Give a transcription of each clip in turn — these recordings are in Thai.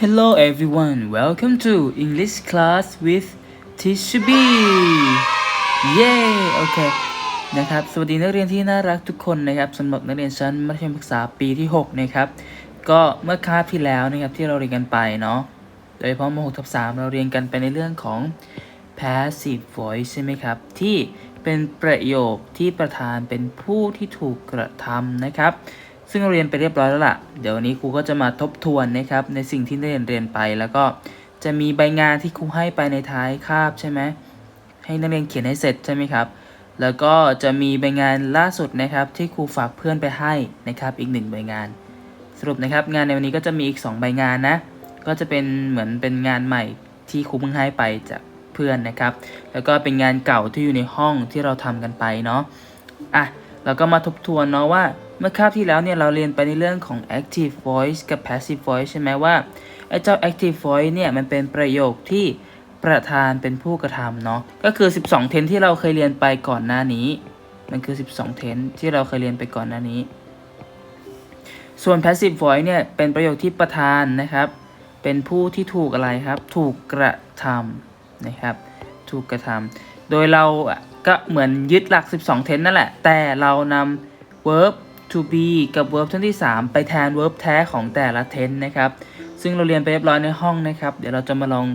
Hello everyone, welcome to English class with Teacher B เย้โอเคนะครับ สวัสดีนักเรียนที่น่ารักทุกคนนะครับสำหรับนักเรียนชั้นมัธยมศึกษาปีที่ 6 นะครับ ก็เมื่อคาบที่แล้วนะครับที่เราเรียนกันไปเนาะ โดยเฉพาะม .6 ทับ3เราเรียนกันไปในเรื่องของ passive voice ใช่ไหมครับ ที่เป็นประโยคที่ประธานเป็นผู้ที่ถูกกระทำนะครับ ซึ่งเราเรียนไปเรียบร้อยแล้วล่ะ เดี๋ยววันนี้ครูก็จะมาทบทวนนะครับในสิ่งที่ได้เรียนเรียนไป แล้วก็จะมีใบงานที่ครูให้ไปในท้ายคาบใช่ไหมให้นักเรียนเขียนให้เสร็จใช่ไหมครับแล้วก็จะมีใบงานล่าสุดนะครับที่ครูฝากเพื่อนไปให้นะครับอีกหนึ่งใบงาน สรุปนะครับงานในวันนี้ก็จะมีอีก 2 ใบงานนะก็จะเป็นเหมือนเป็นงานใหม่ที่ครูเพิ่งให้ไปจากเพื่อนนะครับ แล้วก็เป็นงานเก่าที่อยู่ในห้องที่เราทำกันไปเนาะอะเราก็มาทบทวนเนาะว่า เมื่อคาบที่แล้วเนี่ยเราเรียนไปในเรื่องของ active voice กับ passive voice ใช่ไหมว่าไอ้เจ้า active voice เนี่ยมันเป็นประโยคที่ประธานเป็นผู้กระทำเนาะก็คือ 12 เทนที่เราเคยเรียนไปก่อนหน้านี้ มันคือ 12 เทนที่เราเคยเรียนไปก่อนหน้านี้ ส่วน passive voice เนี่ยเป็นประโยคที่ประธานนะครับ เป็นผู้ที่ถูกอะไรครับ ถูกกระทำนะครับถูกกระทำโดยเราก็เหมือนยึดหลัก 12 เทนนั่นแหละ แต่เรานำ verb to be กับ verb ท่านที่ 3 ไปแทน verb แท้ของแต่ละเทนนะครับ ซึ่งเราเรียนไปเรียบร้อยในห้องนะครับ เดี๋ยวเราจะมาลอง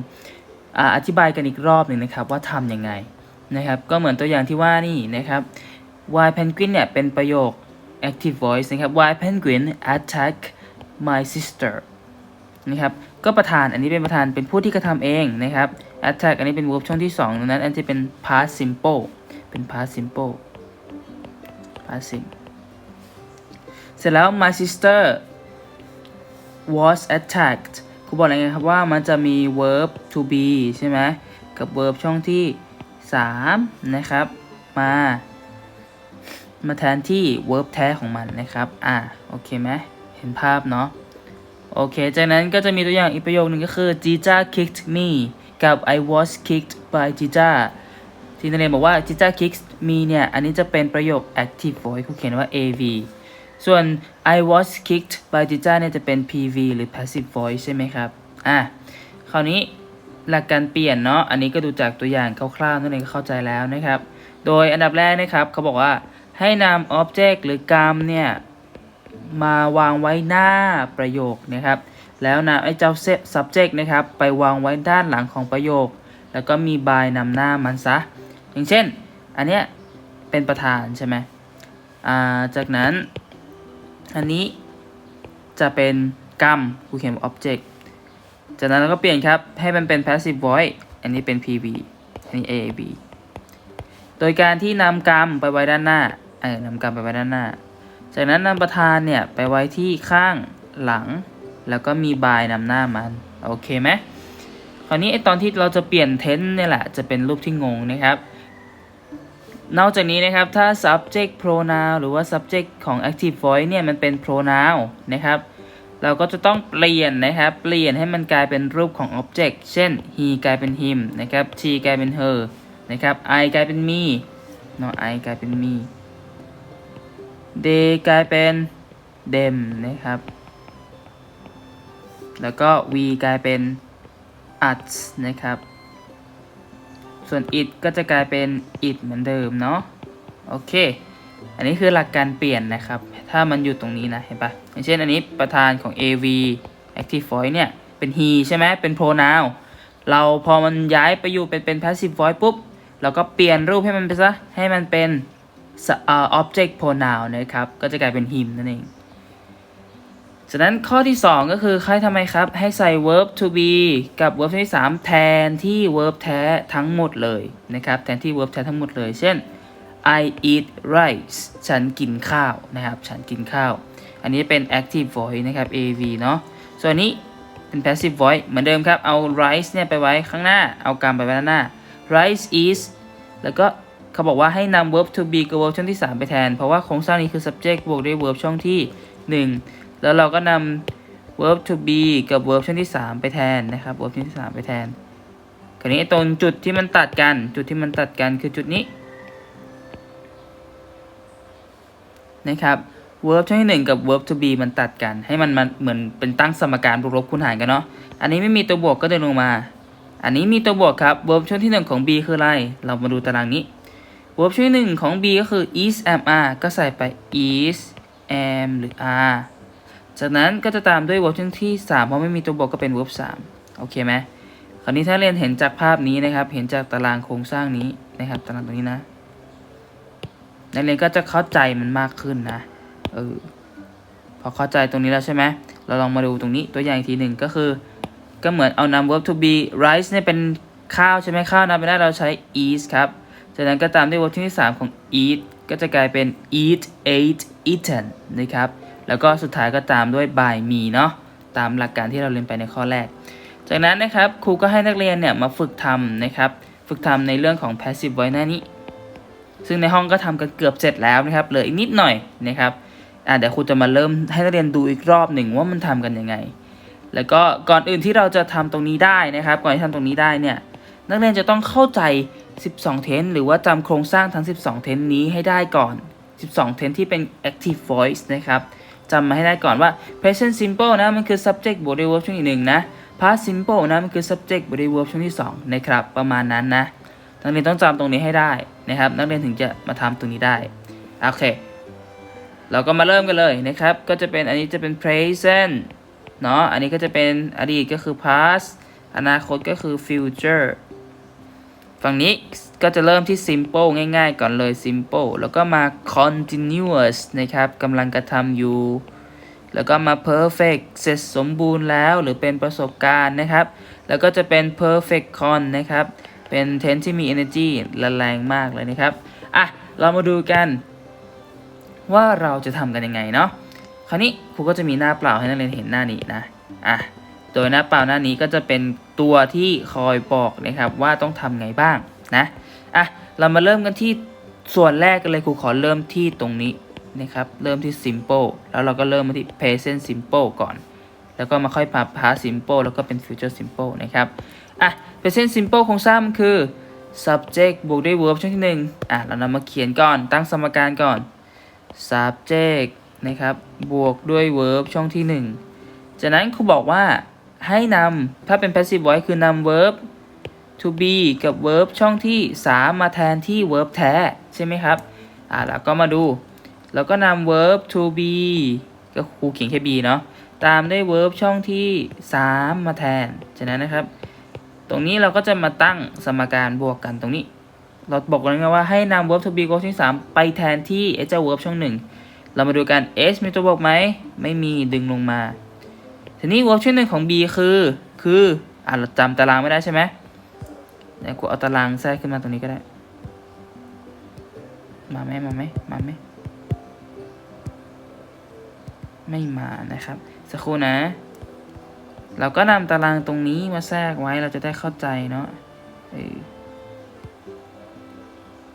ออธิบายกันอีกรอบหนึ่งนะครับ ว่าทำยังไงนะครับ ก็เหมือนตัวอย่างที่ว่านี่นะครับ why penguin เนี่ยเป็นประโยค active voice นะครับ why penguin attack my sister นะครับ ก็ประธาน อันนี้เป็นประธาน เป็นผู้ที่กระทำเองนะครับ attack อันนี้เป็น verb ช่องที่2ดังนั้น อันที่เป็น past simple เป็น past simple past simple เสร็จแล้ว my sister was attacked ครูบอกอะไรไงครับว่ามันจะมี verb to be ใช่ไหมกับ verb ช่องที่ 3 นะครับ มา มาแทนที่ verb แท้ของมันนะครับ อะ โอเคไหมเห็นภาพเนาะ โอเค จากนั้นก็จะมีตัวอย่างอีกประโยคหนึ่งก็คือ Jija kicked me กับ I was kicked by Jija ที่นักเรียนบอกว่า Jija kicked me เนี่ย อันนี้จะเป็นประโยค active voice เขาเขียนว่า AV ส่วน I was kicked by Jija เนี่ยจะเป็น PV หรือ passive voice ใช่ไหมครับ อะ คราวนี้หลักการเปลี่ยนเนาะ อันนี้ก็ดูจากตัวอย่างคร่าวๆนั่นเองก็เข้าใจแล้วนะครับ โดยอันดับแรกนะครับเขาบอกว่าให้นำ object หรือกรรมเนี่ย มาวางไว้หน้าประโยคนะครับ แล้วนำไอ้เจ้า subject นะครับ ไปวางไว้ด้านหลังของประโยค แล้วก็มี by นำหน้ามันซะ อย่างเช่น อันเนี้ยเป็นประธานใช่ไหมอ่าจากนั้น อันนี้จะเป็นกรรมกูเขียนว่า object จากนั้นเราก็เปลี่ยนครับ ให้มันเป็น passive voice อันนี้เป็น PV อันนี้ AAB โดยการที่นำกรรมไปไว้ด้านหน้า เออนำกรรมไปไว้ด้านหน้า จากนั้นนำประธานเนี่ย ไปไว้ที่ข้างหลัง แล้วก็มีบายนำหน้ามัน โอเคไหมคราวนี้ไอตอนที่เราจะเปลี่ยนเทนเนี่ยแหละ จะเป็นรูปที่งงนะครับ นอกจากนี้นะครับถ้า subject pronoun หรือว่า subject ของ active voice เนี่ยมันเป็น pronoun นะครับเราก็จะต้องเปลี่ยนนะครับ เปลี่ยนให้มันกลายเป็นรูปของ object เช่น he กลายเป็น him นะครับ she กลายเป็น her นะครับ I กลายเป็น me เนาะ I กลายเป็น me they กลายเป็น them นะครับ แล้วก็ we กลายเป็น us นะครับ ส่วน it ก็จะกลายเป็น it เหมือนเดิมเนาะโอเค อันนี้คือหลักการเปลี่ยนนะครับ ถ้ามันอยู่ตรงนี้นะเห็นปะอย่างเช่นอันนี้ประธานของ AV active voice เนี่ย เป็น he ใช่ไหมเป็น pronoun เราพอมันย้ายไปอยู่เป็นเป็น passive voice ปุ๊บ เราก็เปลี่ยนรูปให้มันไปซะ ให้มันเป็น object pronoun นะครับ ก็จะกลายเป็น him นั่นเอง จากนั้นข้อที่ 2 ก็คือใครทำไมครับ ให้ใส่ verb to be กับ verb ที่3แทนที่ verb แท้ทั้งหมดเลยนะครับ แทนที่ verb แท้ทั้งหมดเลย เช่น I eat rice ฉันกินข้าวนะครับ ฉันกินข้าว อันนี้เป็น active voice นะครับ AV เนาะ ส่วนนี้เป็น passive voice เหมือนเดิมครับ เอา rice เนี่ยไปไว้ข้างหน้า เอากรรมไปไว้ด้านหน้า rice is แล้วก็เขาบอกว่าให้นำ verb to be กับ verb ช่องที่ 3 ไปแทน เพราะว่าโครงสร้างนี้คือ subject บวกด้วย verb ช่องที่ 1 แล้วเราก็นำ verb to be กับ verb ช่องที่ 3 ไปแทนนะครับ verb ช่องที่ 3 ไปแทนคราวนี้ตรงจุดที่มันตัดกัน จุดที่มันตัดกันคือจุดนี้นะครับ verb ช่องที่หนึ่งกับ verb to be มันตัดกัน ให้มันมันเหมือนเป็นตั้งสมการบวกลบคูณหารกันเนาะอันนี้ไม่มีตัวบวกก็เดินลงมา อันนี้มีตัวบวกครับ verb ช่องที่หนึ่งของ b คืออะไร เรามาดูตารางนี้ verb ช่องที่หนึ่งของ b ก็คือ is am are ก็ใส่ไป is am หรือ are จากนั้นก็จะตามด้วย verb ช่องที่สามเพราะไม่มีตัวบวกก็เป็น verb สามโอเคไหมคราวนี้ถ้าเรียนเห็นจากภาพนี้นะครับ เห็นจากตารางโครงสร้างนี้นะครับตารางตรงนี้นะ นักเรียนก็จะเข้าใจมันมากขึ้นนะเออพอเข้าใจตรงนี้แล้วใช่ไหมเราลองมาดูตรงนี้ตัวอย่างอีกทีหนึ่งก็คือ ก็เหมือนเอานำ verb to be rice เนี่ยเป็นข้าวใช่ไหมข้าวนะไปได้เราใช้ eat ครับ จากนั้นก็ตามด้วย verb ที่ 3 ของ eat ก็จะกลายเป็น eat ate eaten นะครับ แล้วก็สุดท้ายก็ตามด้วย by me เนาะตามหลักการที่เราเรียนไปในข้อแรก จากนั้นนะครับครูก็ให้นักเรียนเนี่ยมาฝึกทำนะครับฝึกทำในเรื่องของ passive voice หน้านี้ ซึ่งในห้องก็ทำกันเกือบเสร็จแล้วนะครับเหลืออีกนิดหน่อยนะครับอะเดี๋ยวครูจะมาเริ่มให้นักเรียนดูอีกรอบหนึ่งว่ามันทำกันยังไง แล้วก็ก่อนอื่นที่เราจะทำตรงนี้ได้นะครับ ก่อนที่ทำตรงนี้ได้เนี่ยนักเรียนจะต้องเข้าใจ 12 เทนหรือว่าจำโครงสร้างทั้ง 12 เทนนี้ให้ได้ก่อน 12 เทนที่เป็น active voice นะครับ จำมาให้ได้ก่อนว่า present simple นะมันคือ subject บวกด้วย verb ช่วงที่หนึ่งนะ past simple นะมันคือ subject บวกด้วย verb ช่วงที่สองนะครับประมาณนั้นนะนักเรียนต้องจำตรงนี้ให้ได้นะครับ นักเรียนถึงจะมาทำตรงนี้ได้โอเค เราก็มาเริ่มกันเลยนะครับ ก็จะเป็นอันนี้จะเป็น present เนาะอันนี้ก็จะเป็นอดีตก็คือ past อนาคตก็คือ future ฝั่งนี้ ก็จะเริ่มที่ simple ง่ายๆ ก่อนเลย simple แล้วก็มา continuous นะครับกำลังกระทำอยู่ แล้วก็มา perfect เสร็จสมบูรณ์แล้วหรือเป็นประสบการณ์นะครับ แล้วก็จะเป็น perfect con นะครับ เป็น tense ที่มี energy และแรงมากเลยนะครับ อะ เรามาดูกัน ว่าเราจะทำกันยังไงเนาะ คราวนี้ครูก็จะมีหน้าเปล่าให้นักเรียนเห็นหน้านี้นะ อะ โดยหน้าเปล่าหน้านี้ก็จะเป็นตัวที่คอยบอกนะครับว่าต้องทำไงบ้างนะ อะเรามาเริ่มกันที่ส่วนแรกกันเลยครูขอเริ่มที่ตรงนี้นะครับ เริ่มที่ simple แล้วเราก็เริ่มมาที่ present simple ก่อน แล้วก็มาค่อยปรับ past simple แล้วก็เป็น future simple นะครับ อะ present simple โครงสร้างมันคือ subject บวกด้วย verb ช่วงที่หนึ่งอะ เรานำมาเขียนก่อน ตั้งสมการก่อน subject นะครับ บวกด้วย verb ช่องที่หนึ่งจากนั้นครูบอกว่าให้นำถ้าเป็น passive voice คือนำ verb to be กับ verb ช่องที่ 3 มาแทนที่ verb แท้ ใช่ไหมครับ อ่าแล้วก็มาดู แล้วก็นำ verb to be ก็ครูเขียนแค่ be เนาะ ตามด้วย verb ช่องที่ 3 มาแทนจากนั้นนะครับ ตรงนี้เราก็จะมาตั้งสมการบวกกันตรงนี้ เราบอกกันว่าให้นำ verb to be กับช่องที่ 3 ไปแทนที่ไอ้เจ้า verb ช่องหนึ่งเรามาดูกัน s มีตัวบวกไหม ไม่มี ดึงลงมา ทีนี้ verb ช่องหนึ่งของ b คือ คืออะเราจำตารางไม่ได้ใช่ไหม เดี๋ยวกูเอาตารางแทรกขึ้นมาตรงนี้ก็ได้ มาไหมมาไหมมาไหมไม่มานะครับ สักครู่นะ เราก็นำตารางตรงนี้มาแทรกไว้เราจะได้เข้าใจเนาะ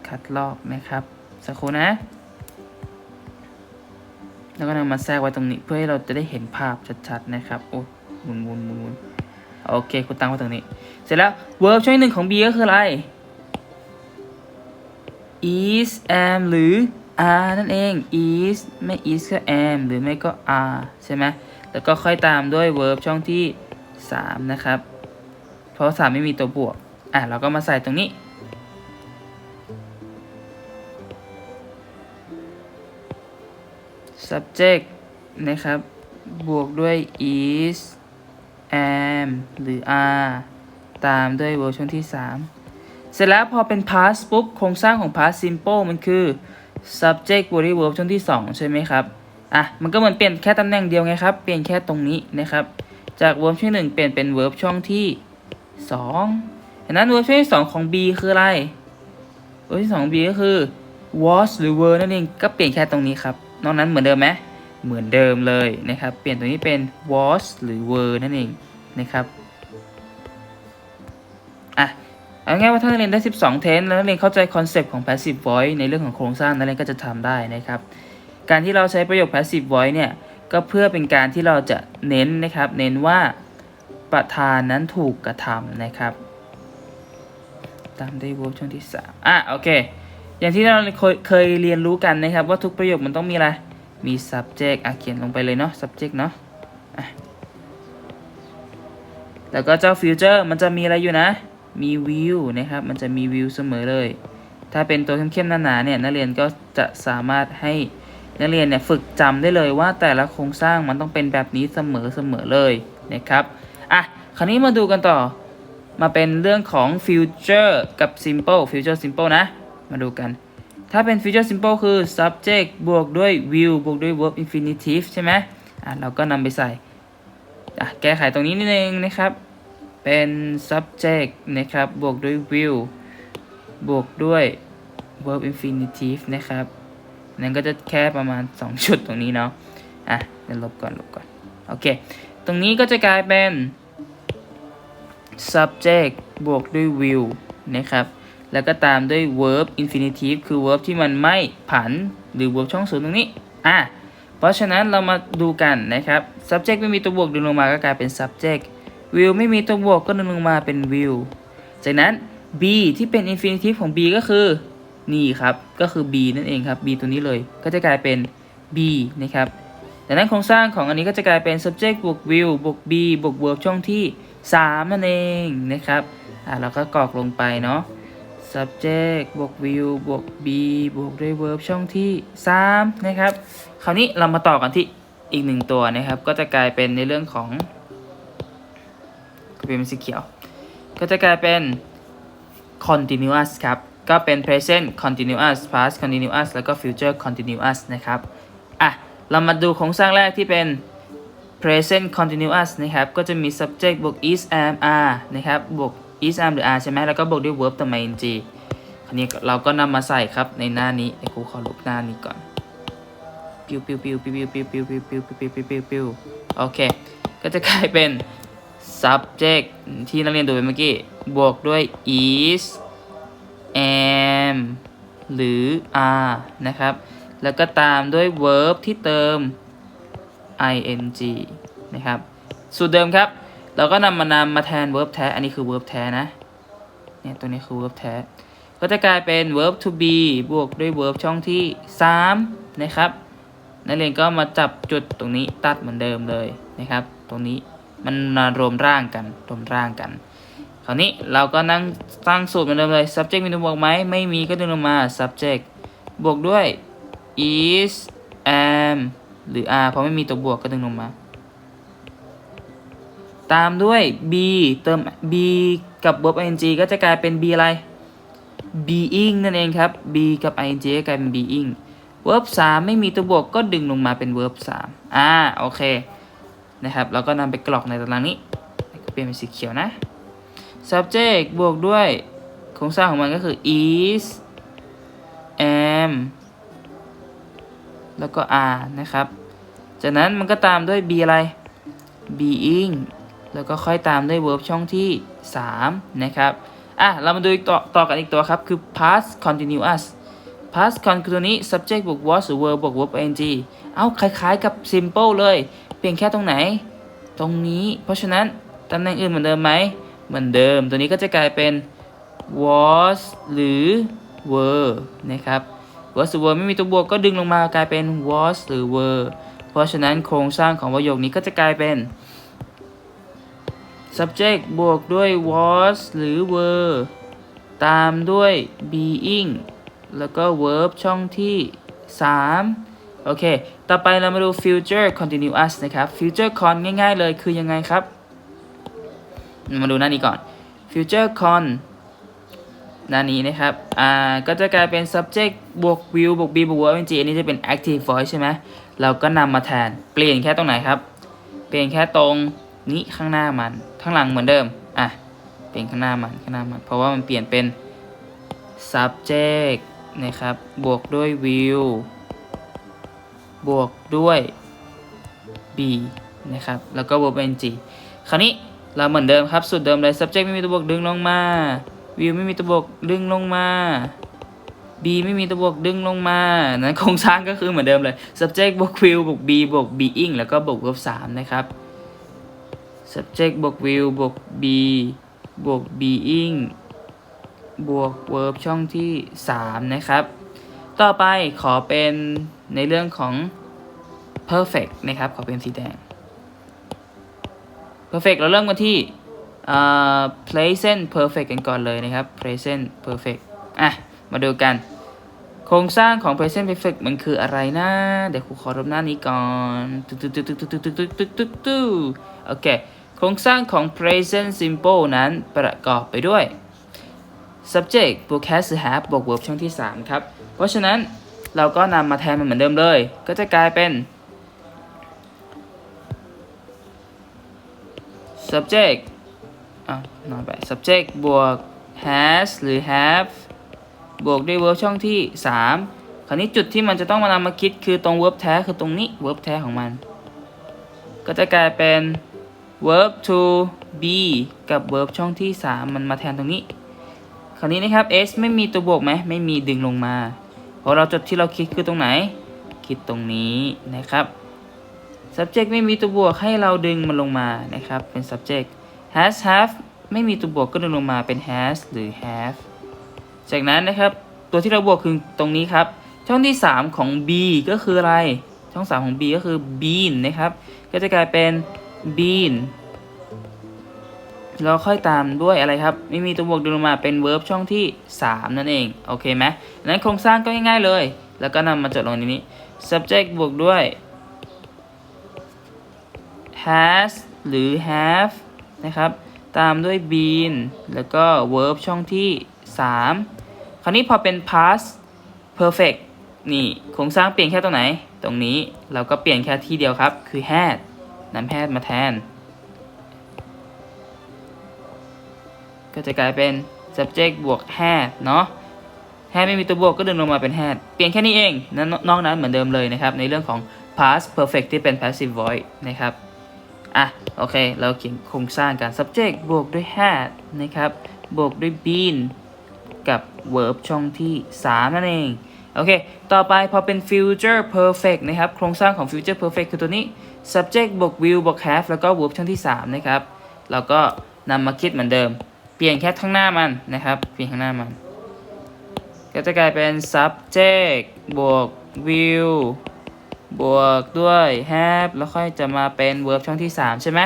คัดลอกนะครับ สักครู่นะ แล้วก็นำมาแทรกไว้ตรงนี้เพื่อให้เราจะได้เห็นภาพชัดๆนะครับ โอ้หมุนหมุนหมุนหมุน โอเคคุณตั้งไว้ตรงนี้ เสร็จแล้ว verb ช่วยหนึ่งของ B ก็คืออะไร is am หรือ are นั่นเอง is ไม่ is ก็ am หรือไม่ก็ are ใช่ไหมแล้วก็ค่อยตามด้วย verb ช่องที่ 3 นะครับ เพราะ 3 ไม่มีตัวบวก อะ เราก็มาใส่ตรงนี้ subject นะครับ บวกด้วย is am หรือ are ตามด้วย verb ช่องที่ 3 เสร็จแล้วพอเป็น past ปุ๊บ โครงสร้างของ past simple มันคือ subject บวกด้วย verb ช่องที่ 2 ใช่ไหมครับ อะ มันก็เหมือนเปลี่ยนแค่ตำแหน่งเดียวไงครับ เปลี่ยนแค่ตรงนี้นะครับ จาก verb ช่องที่1เปลี่ยนเป็น verb ช่องที่2ดังนั้น verb ช่องที่ 2 ของ b คืออะไร verb ที่2ของ b ก็คือ was หรือ were นั่นเอง ก็เปลี่ยนแค่ตรงนี้ครับ นอกนั้นเหมือนเดิมไหม เหมือนเดิมเลยนะครับ เปลี่ยนตรงนี้เป็น was หรือ were นั่นเองนะครับอะเอาง่ายว่าถ้านักเรียนได้ 12 เทนแล้วนักเรียนเข้าใจคอนเซปต์ของ passive voice ในเรื่องของโครงสร้างนักเรียนก็จะทำได้นะครับ การที่เราใช้ประโยค passive voice เนี่ยก็เพื่อเป็นการที่เราจะเน้นนะครับ เน้นว่าประธานนั้นถูกกระทำนะครับ ตามได้วย verb ช่วงที่ 3 อะโอเค อย่างที่เราเคยเคยเรียนรู้กันนะครับ ว่าทุกประโยคมันต้องมีอะไร มี subject อะเขียนลงไปเลยเนาะ subject เนาะะแล้วก็เจ้า future มันจะมีอะไรอยู่นะ มี view นะครับ มันจะมี view เสมอเลย ถ้าเป็นตัวเข้มๆหนาๆเนี่ยนักเรียนก็จะสามารถให้นักเรียนเนี่ยฝึกจำได้เลยว่าแต่ละโครงสร้างมันต้องเป็นแบบนี้เสมอๆเลยนะครับอะคราวนี้มาดูกันต่อมาเป็นเรื่องของ future กับ simple future simple นะ มาดูกัน ถ้าเป็น future simple คือ subject บวกด้วย will บวกด้วย verb infinitive ใช่ไหมอะเราก็นำไปใส่อะแก้ไขตรงนี้นิดนึงนะครับ เป็น subject นะครับ บวกด้วย will บวกด้วย verb infinitive นะครับนั่นก็จะแค่ประมาณ 2 ชุดตรงนี้เนาะ อะเดี๋ยวลบก่อน ลบก่อน โอเค ตรงนี้ก็จะกลายเป็น subject บวกด้วย will นะครับ แล้วก็ตามด้วย verb infinitive คือ verb ที่มันไม่ผัน หรือ verb ช่องศูนย์ตรงนี้ อะ เพราะฉะนั้นเรามาดูกันนะครับ subject ไม่มีตัวบวกดึงลงมาก็กลายเป็น subject will ไม่มีตัวบวกก็ดึงลงมาเป็น will จากนั้น b ที่เป็น infinitive ของ b ก็คือนี่ครับ ก็คือ b นั่นเองครับ b ตัวนี้เลย ก็จะกลายเป็น b นะครับดังนั้นโครงสร้างของอันนี้ก็จะกลายเป็น subject บวก will บวก b บวก verb ช่องที่ 3 นั่นเองนะครับ อ่าเราก็กรอกลงไปเนาะ subject บวก will บวก be บวกด้วย verb ช่องที่ 3 นะครับ คราวนี้เรามาต่อกันที่อีกหนึ่งตัวนะครับ ก็จะกลายเป็นในเรื่องของเป็นสีเขียว ก็จะกลายเป็น continuous ครับ ก็เป็น present continuous past continuous แล้วก็ future continuous นะครับ อะ เรามาดูโครงสร้างแรกที่เป็น present continuous นะครับ ก็จะมี subject บวก is am are นะครับ บวก is am หรือ are ใช่ไหมแล้วก็บวกด้วย verb ต่อมา ing คราวนี้เราก็นำมาใส่ครับในหน้านี้เดี๋ยวครูขอลบหน้านี้ก่อนปิวปิวปิวปิวปิวปิวปิวปิวปิวปิวปิวปิวปิวโอเค ก็จะกลายเป็น subject ที่นักเรียนดูไปเมื่อกี้ บวกด้วย is am หรือ are นะครับ แล้วก็ตามด้วย verb ที่เติม ing นะครับ สูตรเดิมครับ เราก็นำมานำมาแทน verb แท้ อันนี้คือ verb แท้นะ เนี่ยตัวนี้คือ verb แท้ ก็จะกลายเป็น verb to be บวกด้วย verb ช่องที่3นะครับ นักเรียนก็มาจับจุดตรงนี้ตัดเหมือนเดิมเลยนะครับ ตรงนี้มันมารวมร่างกันรวมร่างกัน คราวนี้เราก็นั่งตั้งสูตรเหมือนเดิมเลย subject มีตัวบวกไหมไม่มีก็ดึงลงมา subject บวกด้วย is am หรือ are เพราะไม่มีตัวบวกก็ดึงลงมา ตามด้วย b เติม b กับ verb ing ก็จะกลายเป็น b อะไร being นั่นเองครับ b กับ ing ก็กลายเป็น being verb 3 ไม่มีตัวบวกก็ดึงลงมาเป็น verb 3อ่าโอเคนะครับเราก็นำไปกรอกในตารางนี้เปลี่ยนเป็นสีเขียวนะ subject บวกด้วยโครงสร้างของมันก็คือ is am แล้วก็ are นะครับ จากนั้นมันก็ตามด้วย be อะไร being แล้วก็ค่อยตามด้วย verb ช่องที่ 3 นะครับ อะ เรามาดูอีกต่อต่อกันอีกตัวครับ คือ past continuous past con คือตัวนี้ subject บวก was หรือ verb บวก verb ing เอ้าคล้ายๆกับ simple เลยเพียงแค่ตรงไหน ตรงนี้ เพราะฉะนั้นตำแหน่งอื่นเหมือนเดิมไหม เหมือนเดิม ตัวนี้ก็จะกลายเป็น was หรือ were นะครับ was หรือ were ไม่มีตัวบวกก็ดึงลงมากลายเป็น was หรือ were เพราะฉะนั้นโครงสร้างของประโยคนี้ก็จะกลายเป็น subject บวกด้วย was หรือ were ตามด้วย being แล้วก็ verb ช่องที่ 3 โอเค ต่อไปเรามาดู future continuous นะครับ future con ง่าย ๆ เลยคือยังไงครับ มาดูหน้านี้ก่อน future con หน้านี้นะครับ อ่า ก็จะกลายเป็น subject บวก will บวก be บวก verb ing อันนี้จะเป็น active voice ใช่ไหม เราก็นำมาแทน เปลี่ยนแค่ตรงไหนครับ เปลี่ยนแค่ตรง นี้ข้างหน้ามันข้างหลังเหมือนเดิมอะเปลี่ยนข้างหน้ามันข้างหน้ามัน เพราะว่ามันเปลี่ยนเป็น subject นะครับ บวกด้วย will บวกด้วย b นะครับ แล้วก็ verb ing คราวนี้เราเหมือนเดิมครับสูตรเดิมเลย subject ไม่มีตัวบวกดึงลงมา will ไม่มีตัวบวกดึงลงมา b ไม่มีตัวบวกดึงลงมา นั้นโครงสร้างก็คือเหมือนเดิมเลย subject บวก will บวก b บวก being แล้วก็บวก verb 3นะครับ subject บวก will บวก be บวก being บวก verb ช่องที่ 3 นะครับ ต่อไปขอเป็นในเรื่องของ perfect นะครับ ขอเป็นสีแดง perfect เราเริ่มกันที่ present perfect กันก่อนเลยนะครับ present perfect อะ มาดูกัน โครงสร้างของ present perfect มันคืออะไรนะ เดี๋ยวครูขอรบหน้านี้ก่อนตึ๊ดตึ๊ดตึ๊ดตึ๊ดตึ๊ดตึ๊ดตึ๊ดตึ๊ดตึ๊ดโอเค โครงสร้างของ present simple นั้นประกอบไปด้วย subject บวก has หรือ have บวก verb ช่องที่ 3 ครับ เพราะฉะนั้นเราก็นำมาแทนมันเหมือนเดิมเลย ก็จะกลายเป็น subject อะน้อยไป subject บวก has หรือ have บวกด้วย verb ช่องที่ 3 คราวนี้จุดที่มันจะต้องมานำมาคิดคือตรง verb แท้คือตรงนี้ verb แท้ของมัน ก็จะกลายเป็น verb to be กับ verb ช่องที่ 3 มันมาแทนตรงนี้ คราวนี้นะครับ s ไม่มีตัวบวกไหมไม่มีดึงลงมา เพราะเราจุดที่เราคิดคือตรงไหน คิดตรงนี้นะครับ subject ไม่มีตัวบวกให้เราดึงมันลงมานะครับ เป็น subject has have ไม่มีตัวบวกก็ดึงลงมาเป็น has หรือ have จากนั้นนะครับตัวที่เราบวกคือตรงนี้ครับช่องที่ 3 ของ b ก็คืออะไร ช่อง 3 ของ b ก็คือ bean นะครับ ก็จะกลายเป็น bean เราค่อยตามด้วยอะไรครับ ไม่มีตัวบวกดึงลงมาเป็น verb ช่องที่ 3 นั่นเอง โอเคไหมดังนั้นโครงสร้างก็ง่ายๆเลย แล้วก็นำมาจดลงในนี้ subject บวกด้วย has หรือ have นะครับ ตามด้วย been แล้วก็ verb ช่องที่ 3 คราวนี้พอเป็น past perfect นี่ โครงสร้างเปลี่ยนแค่ตรงไหน ตรงนี้เราก็เปลี่ยนแค่ที่เดียวครับ คือ had นำ had มาแทน ก็จะกลายเป็น subject บวก had เนาะ had ไม่มีตัวบวกก็ดึงลงมาเป็น had เปลี่ยนแค่นี้เองนั้นนอกนั้นเหมือนเดิมเลยนะครับ ในเรื่องของ past perfect ที่เป็น passive voice นะครับ อะ โอเค เราเขียนโครงสร้างการ subject บวกด้วย had นะครับ บวกด้วย been กับ verb ช่องที่ 3 นั่นเอง โอเค ต่อไปพอเป็น future perfect นะครับ โครงสร้างของ future perfect คือตัวนี้ subject บวก will บวก have แล้วก็ verb ช่องที่ 3 นะครับ เราก็นำมาคิดเหมือนเดิม เปลี่ยนแค่ข้างหน้ามันนะครับ เปลี่ยนข้างหน้ามัน ก็จะกลายเป็น subject บวก will บวกด้วย have แล้วค่อยจะมาเป็น verb ช่องที่ 3 ใช่ไหม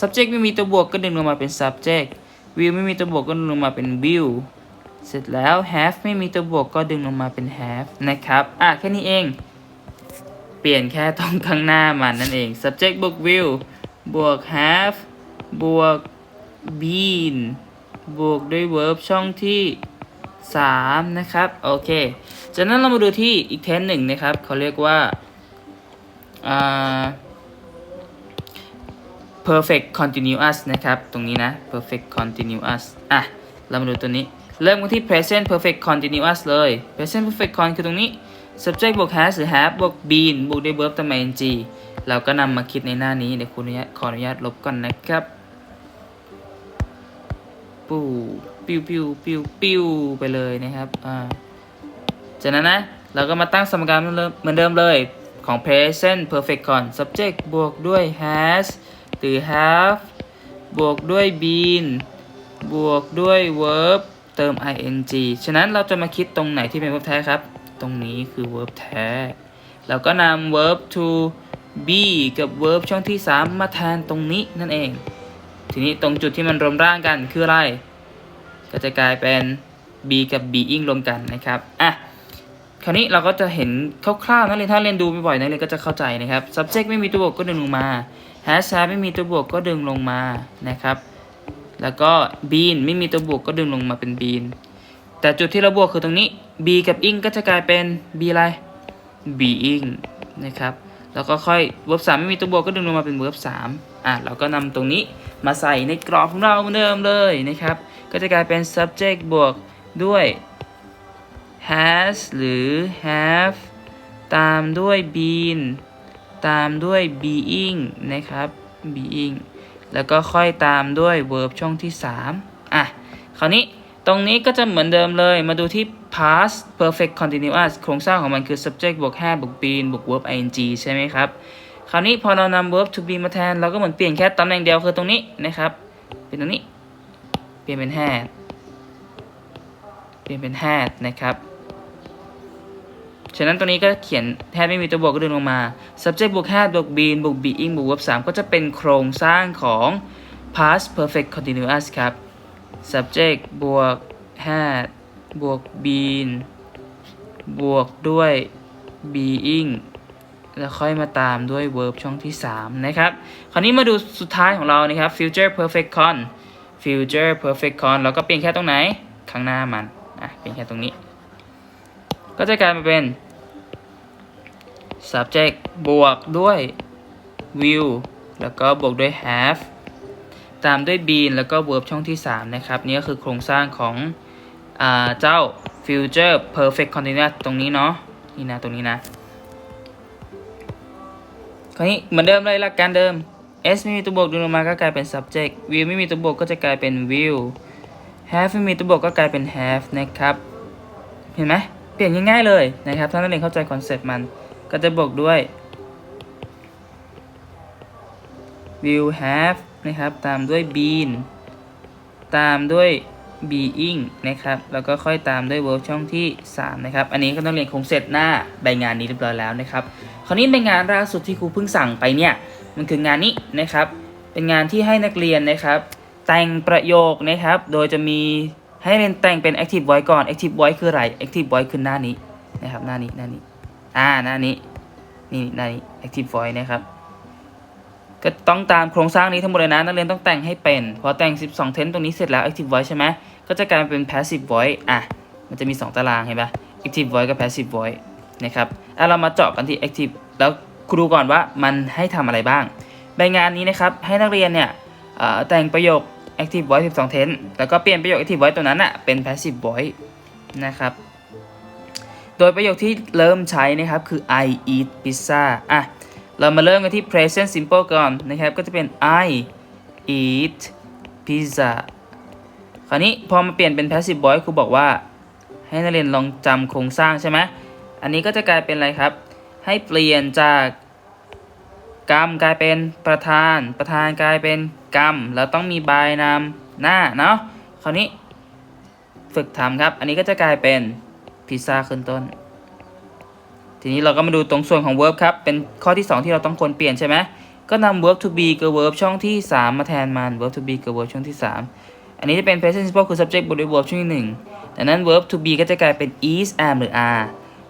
subject ไม่มีตัวบวกก็ดึงลงมาเป็น subject will ไม่มีตัวบวกก็ดึงลงมาเป็น will เสร็จแล้ว have ไม่มีตัวบวกก็ดึงลงมาเป็น have นะครับ อะ แค่นี้เอง เปลี่ยนแค่ตรงข้างหน้ามันนั่นเอง subject บวก will บวก have บวก been บวกด้วย verb ช่องที่ 3 นะครับ โอเค จากนั้นเรามาดูที่อีกเทนหนึ่งนะครับ เขาเรียกว่าา perfect continuous นะครับ ตรงนี้นะ perfect continuous อะ เรามาดูตัวนี้ เริ่มกันที่ present perfect continuous เลย present perfect con คือตรงนี้ subject บวก has หรือ have บวก been บวกด้วย verb ตาม ing เราก็นำมาคิดในหน้านี้ เดี๋ยวคุณอนุญาตขออนุญาตลบก่อนนะครับปูปิ้วปิ้วปิ้วปิ้วไปเลยนะครับอ่าจากนั้นนะเราก็มาตั้งสมการเหมือนเดิมเหมือนเดิมเลยของ present perfect con subject บวกด้วย has หรือ have บวกด้วย been บวกด้วย verb เติม ing ฉะนั้นเราจะมาคิดตรงไหนที่เป็น verb แท้ครับ ตรงนี้คือ verb แท้ เราก็นำ verb to be กับ verb ช่องที่ 3 มาแทนตรงนี้นั่นเอง ทีนี้ตรงจุดที่มันรวมร่างกันคืออะไร ก็จะกลายเป็น be กับ being รวมกันนะครับ อะ คราวนี้เราก็จะเห็นคร่าวๆนักเรียนถ้าเรียนดูบ่อยๆนักเรียนก็จะเข้าใจนะครับ subject ไม่มีตัวบวกก็ดึงลงมา has have ไม่มีตัวบวกก็ดึงลงมานะครับ แล้วก็ been ไม่มีตัวบวกก็ดึงลงมาเป็น been แต่จุดที่เราบวกคือตรงนี้ b กับ ing ก็จะกลายเป็น b อะไร being นะครับ แล้วก็ค่อย verb 3ไม่มีตัวบวกก็ดึงลงมาเป็น verb 3อะเราก็นำตรงนี้มาใส่ในกรอบของเราเหมือนเดิมเลยนะครับ ก็จะกลายเป็น subject บวกด้วย has หรือ have ตามด้วย been ตามด้วย being นะครับ being แล้วก็ค่อยตามด้วย verb ช่องที่ 3 อะ คราวนี้ตรงนี้ก็จะเหมือนเดิมเลย มาดูที่ past perfect continuous โครงสร้างของมันคือ subject บวก have บวก been บวก verb ing ใช่ไหมครับ คราวนี้พอเรานำ verb to be มาแทน เราก็เหมือนเปลี่ยนแค่ตำแหน่งเดียวคือตรงนี้นะครับ เป็นตรงนี้ เปลี่ยนเป็น had เปลี่ยนเป็น had นะครับ ฉะนั้นตัวนี้ก็เขียนแทบไม่มีตัวบวกก็ดึงลงมา subject บวก had บวก been บวก being บวก verb 3ก็จะเป็นโครงสร้างของ past perfect continuous ครับ subject บวก had บวก been บวกด้วย being แล้วค่อยมาตามด้วย verb ช่องที่ 3 นะครับ คราวนี้มาดูสุดท้ายของเรานะครับ future perfect con future perfect con เราก็เปลี่ยนแค่ตรงไหน ข้างหน้ามัน อะ เปลี่ยนแค่ตรงนี้ ก็จะกลายมาเป็น subject บวกด้วย will แล้วก็บวกด้วย have ตามด้วย been แล้วก็ verb ช่องที่ 3 นะครับ นี่ก็คือโครงสร้างของอเจ้า future perfect continuous ตรงนี้เนาะนี่นะ ตรงนี้นะ คราวนี้เหมือนเดิมเลยหลักการเดิม s ไม่มีตัวบวกดึงลงมาก็กลายเป็น subject will ไม่มีตัวบวกก็จะกลายเป็น will have ไม่มีตัวบวกก็กลายเป็น have นะครับ เห็นไหม เปลี่ยนง่ายๆเลยนะครับถ้านักเรียนเข้าใจคอนเซ็ปต์มันก็จะบวกด้วย will have นะครับ ตามด้วย been ตามด้วย being นะครับ แล้วก็ค่อยตามด้วย verb ช่องที่ 3 นะครับ อันนี้ก็ต้องเรียนคงเสร็จหน้าใบงานนี้เรียบร้อยแล้วนะครับ คราวนี้ใบงานล่าสุดที่ครูเพิ่งสั่งไปเนี่ย มันคืองานนี้นะครับ เป็นงานที่ให้นักเรียนนะครับ แต่งประโยคนะครับ โดยจะมี ให้เรียนแต่งเป็น active voice ก่อน active voice คืออะไร active voice คือหน้านี้นะครับ หน้านี้หน้านี้อ่าหน้านี้นี่หน้านี้ active voice นะครับ ก็ต้องตามโครงสร้างนี้ทั้งหมดเลยนะนักเรียนต้องแต่งให้เป็น พอแต่ง 12 tense ตรงนี้เสร็จแล้ว active voice ใช่ไหมก็จะกลายเป็น passive voice อะมันจะมี 2 ตารางเห็นปะ active voice กับ passive voice นะครับอะเรามาเจาะกันที่ active แล้วครูดูก่อนว่ามันให้ทำอะไรบ้าง ใบงานนี้นะครับให้นักเรียนเนี่ยแต่งประโยค active voice 12 tense แล้วก็เปลี่ยนประโยค active voice ตัวนั้นอะเป็น passive voice นะครับ โดยประโยคที่เริ่มใช้นะครับคือ I eat pizza อะ เรามาเริ่มกันที่ present simple ก่อนนะครับ ก็จะเป็น I eat pizza คราวนี้พอมาเปลี่ยนเป็น passive voice ครูบอกว่า ให้นักเรียนลองจำโครงสร้างใช่ไหม อันนี้ก็จะกลายเป็นอะไรครับ ให้เปลี่ยนจากกรรมกลายเป็นประธาน ประธานกลายเป็น กรรมแล้วต้องมีบายนำหน้าเนาะคราวนี้ฝึกทำครับ อันนี้ก็จะกลายเป็นพิซซ่าขึ้นต้น ทีนี้เราก็มาดูตรงส่วนของ verb ครับ เป็นข้อที่ 2 ที่เราต้องควรเปลี่ยนใช่ไหมก็นำ verb to be กับ verb ช่องที่ 3 มาแทนมัน verb to be กับ verb ช่องที่ 3 อันนี้จะเป็น present simple คือ subject บวกด้วย verb ช่องที่1ดังนั้น verb to be ก็จะกลายเป็น is am หรือ are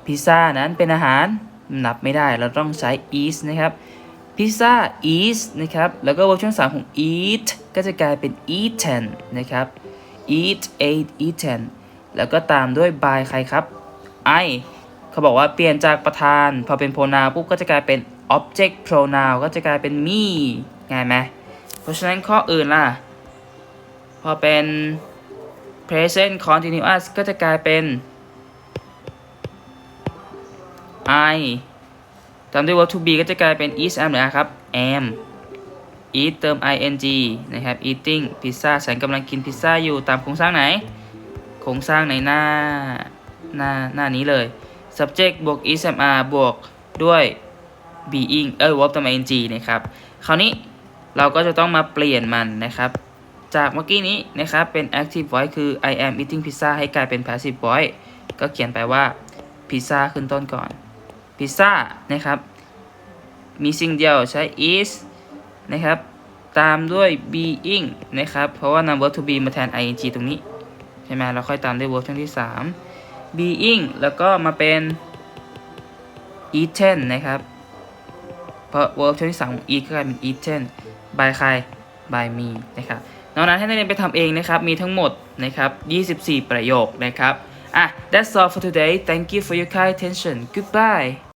พิซซ่านั้นเป็นอาหารนับไม่ได้เราต้องใช้ is นะครับ พิซซ่า is นะครับ แล้วก็ verb ช่อง3ของ eat ก็จะกลายเป็น eaten นะครับ eat ate eaten แล้วก็ตามด้วย by ใครครับ I เขาบอกว่าเปลี่ยนจากประธาน พอเป็น pronoun ปุ๊บก็จะกลายเป็น object pronoun ก็จะกลายเป็น me ง่ายไหม เพราะฉะนั้นข้ออื่นล่ะ พอเป็น present continuous ก็จะกลายเป็น I ตามด้วย verb to be ก็จะกลายเป็น is am หรือ are ครับ am eat เติม ing นะครับ eating พิซซ่าฉันกำลังกินพิซซ่าอยู่ตามโครงสร้างไหน โครงสร้างในหน้าหน้าหน้านี้เลย subject บวก is am are บวกด้วย being เออ verb เติม ing นะครับ คราวนี้เราก็จะต้องมาเปลี่ยนมันนะครับ จากเมื่อกี้นี้นะครับ เป็น active voice คือ I am eating pizza ให้กลายเป็น passive voice ก็เขียนไปว่าพิซซ่าขึ้นต้นก่อน พิซซ่านะครับมีสิ่งเดียวใช้ is นะครับ ตามด้วย being นะครับ เพราะว่านำ verb to be มาแทน ing ตรงนี้ ใช่ไหมเราค่อยตามด้วย verb ช่องที่ 3 being แล้วก็มาเป็น eaten นะครับ เพราะ verb ช่องที่3ของ eat ก็กลายเป็น eaten by ใคร by me นะครับนอกนั้นให้นักเรียนไปทำเองนะครับ มีทั้งหมดนะครับ 24 ประโยคนะครับอะ that's all for today thank you for your kind attention goodbye